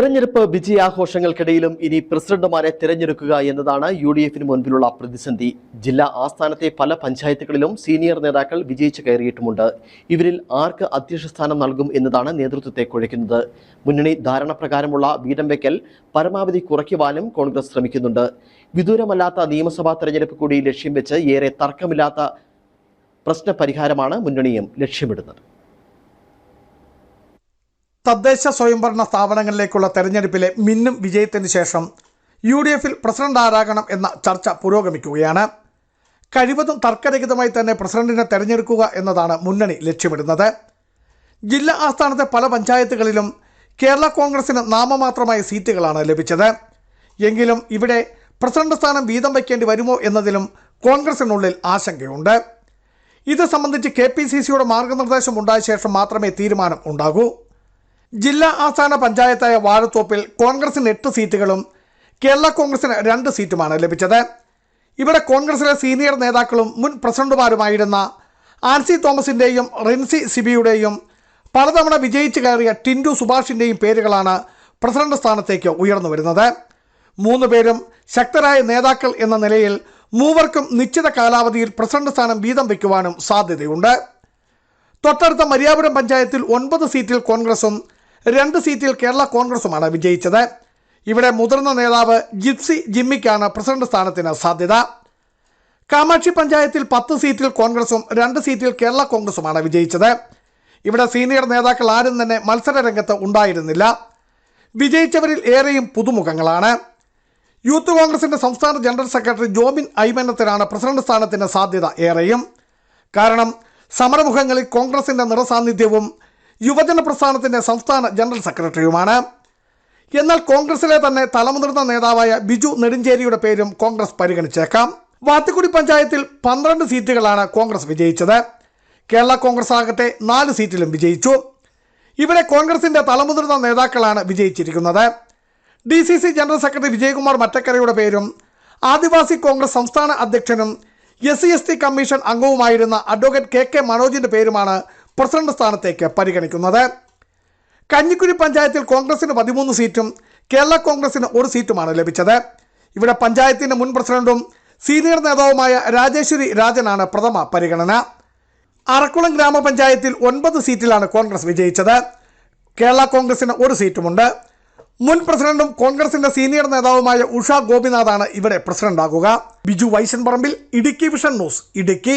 തെരഞ്ഞെടുപ്പ് വിജയാഘോഷങ്ങൾക്കിടയിലും ഇനി പ്രസിഡന്റുമാരെ തിരഞ്ഞെടുക്കുക എന്നതാണ് യു ഡി എഫിന് മുൻപിലുള്ള പ്രതിസന്ധി. ജില്ലാ ആസ്ഥാനത്തെ പല പഞ്ചായത്തുകളിലും സീനിയർ നേതാക്കൾ വിജയിച്ചു കയറിയിട്ടുമുണ്ട്. ഇവരിൽ ആർക്ക് അധ്യക്ഷ സ്ഥാനം നൽകും എന്നതാണ് നേതൃത്വത്തെ കുഴയ്ക്കുന്നത്. മുന്നണി ധാരണ പ്രകാരമുള്ള വീതം വയ്ക്കൽ പരമാവധി കുറയ്ക്കുവാനും കോൺഗ്രസ് ശ്രമിക്കുന്നുണ്ട്. വിദൂരമല്ലാത്ത നിയമസഭാ തെരഞ്ഞെടുപ്പ് കൂടി ലക്ഷ്യം വെച്ച് ഏറെ തർക്കമില്ലാത്ത പ്രശ്നപരിഹാരമാണ് മുന്നണിയും ലക്ഷ്യമിടുന്നത്. തദ്ദേശ സ്വയംഭരണ സ്ഥാപനങ്ങളിലേക്കുള്ള തെരഞ്ഞെടുപ്പിലെ മിന്നും വിജയത്തിന് ശേഷം യു ഡി എഫിൽ പ്രസിഡന്റ് ആരാകണം എന്ന ചർച്ച പുരോഗമിക്കുകയാണ്. കഴിവതും തർക്കരഹിതമായി തന്നെ പ്രസിഡന്റിനെ തെരഞ്ഞെടുക്കുക എന്നതാണ് മുന്നണി ലക്ഷ്യമിടുന്നത്. ജില്ലാ ആസ്ഥാനത്തെ പല പഞ്ചായത്തുകളിലും കേരള കോൺഗ്രസിന് നാമമാത്രമായ സീറ്റുകളാണ് ലഭിച്ചത്. എങ്കിലും ഇവിടെ പ്രസിഡന്റ് സ്ഥാനം വീതം വയ്ക്കേണ്ടി വരുമോ എന്നതിലും കോൺഗ്രസിനുള്ളിൽ ആശങ്കയുണ്ട്. ഇത് സംബന്ധിച്ച് കെ പി സി സിയുടെ മാർഗനിർദ്ദേശം ഉണ്ടായ ശേഷം മാത്രമേ തീരുമാനം ഉണ്ടാകൂ. ജില്ലാ ആസ്ഥാന പഞ്ചായത്തായ വാഴത്തോപ്പിൽ കോൺഗ്രസിന് എട്ട് സീറ്റുകളും കേരള കോൺഗ്രസിന് രണ്ട് സീറ്റുമാണ് ലഭിച്ചത്. ഇവിടെ കോൺഗ്രസിലെ സീനിയർ നേതാക്കളും മുൻ പ്രസിഡന്റുമാരുമായിരുന്ന ആൻസി തോമസിന്റെയും റിൻസി സിബിയുടെയും പലതവണ വിജയിച്ചു കയറിയ ടിൻഡു സുഭാഷിന്റെയും പേരുകളാണ് പ്രസിഡന്റ് സ്ഥാനത്തേക്ക് ഉയർന്നു വരുന്നത്. മൂന്ന് പേരും ശക്തരായ നേതാക്കൾ എന്ന നിലയിൽ മൂവർക്കും നിശ്ചിത കാലാവധിയിൽ പ്രസിഡന്റ് സ്ഥാനം വീതം വയ്ക്കുവാനും സാധ്യതയുണ്ട്. തൊട്ടടുത്ത മരിയാപുരം പഞ്ചായത്തിൽ ഒൻപത് സീറ്റിൽ കോൺഗ്രസും രണ്ട് സീറ്റിൽ കേരള കോൺഗ്രസുമാണ് വിജയിച്ചത്. ഇവിടെ മുതിർന്ന നേതാവ് ജിപ്സി ജിമ്മിക്കാണ് പ്രസിഡന്റ് സ്ഥാനത്തിന് സാധ്യത. കാമാക്ഷി പഞ്ചായത്തിൽ പത്ത് സീറ്റിൽ കോൺഗ്രസും രണ്ട് സീറ്റിൽ കേരള കോൺഗ്രസുമാണ് വിജയിച്ചത്. ഇവിടെ സീനിയർ നേതാക്കൾ ആരും തന്നെ മത്സര രംഗത്ത് ഉണ്ടായിരുന്നില്ല. വിജയിച്ചവരിൽ ഏറെയും പുതുമുഖങ്ങളാണ്. യൂത്ത് കോൺഗ്രസിന്റെ സംസ്ഥാന ജനറൽ സെക്രട്ടറി ജോബിൻ ഐമനത്തിനാണ് പ്രസിഡന്റ് സ്ഥാനത്തിന് സാധ്യത ഏറെയും. കാരണം സമരമുഖങ്ങളിൽ കോൺഗ്രസിന്റെ നിറസാന്നിധ്യവും യുവജന പ്രസ്ഥാനത്തിന്റെ സംസ്ഥാന ജനറൽ സെക്രട്ടറിയുമാണ്. എന്നാൽ കോൺഗ്രസിലെ തന്നെ തലമുതിർന്ന നേതാവായ ബിജു നെടുഞ്ചേരിയുടെ പേരും കോൺഗ്രസ് പരിഗണിച്ചേക്കാം. വാത്തിക്കുടി പഞ്ചായത്തിൽ പന്ത്രണ്ട് സീറ്റുകളാണ് കോൺഗ്രസ് വിജയിച്ചത്. കേരള കോൺഗ്രസ് ആകട്ടെ നാല് സീറ്റിലും വിജയിച്ചു. ഇവിടെ കോൺഗ്രസിന്റെ തലമുതിർന്ന നേതാക്കളാണ് വിജയിച്ചിരിക്കുന്നത്. D C C general secretary Vijayakumar മറ്റക്കരയുടെ പേരും ആദിവാസി കോൺഗ്രസ് സംസ്ഥാന അധ്യക്ഷനും S C S T commission അംഗവുമായിരുന്ന advocate K K മനോജിന്റെ പേരുമാണ് പ്രസിഡന്റ് സ്ഥാനത്തേക്ക് പരിഗണിക്കുന്നത്. കഞ്ഞിക്കുഴി പഞ്ചായത്തിൽ കോൺഗ്രസിന് പതിമൂന്ന് സീറ്റും കേരള കോൺഗ്രസിന് ഒരു സീറ്റുമാണ് ലഭിച്ചത്. ഇവിടെ പഞ്ചായത്തിന്റെ മുൻ പ്രസിഡന്റും സീനിയർ നേതാവുമായ രാജേശ്വരി രാജനാണ് പ്രഥമ പരിഗണന. അറക്കുളം ഗ്രാമപഞ്ചായത്തിൽ ഒൻപത് സീറ്റിലാണ് കോൺഗ്രസ് വിജയിച്ചത്. കേരള കോൺഗ്രസിന് ഒരു സീറ്റുമുണ്ട്. മുൻ പ്രസിഡന്റും കോൺഗ്രസിന്റെ സീനിയർ നേതാവുമായ ഉഷ ഗോപിനാഥാണ് ഇവിടെ പ്രസിഡന്റാകുക. Biju Vaishan Parambil Idukki vision news Idukki.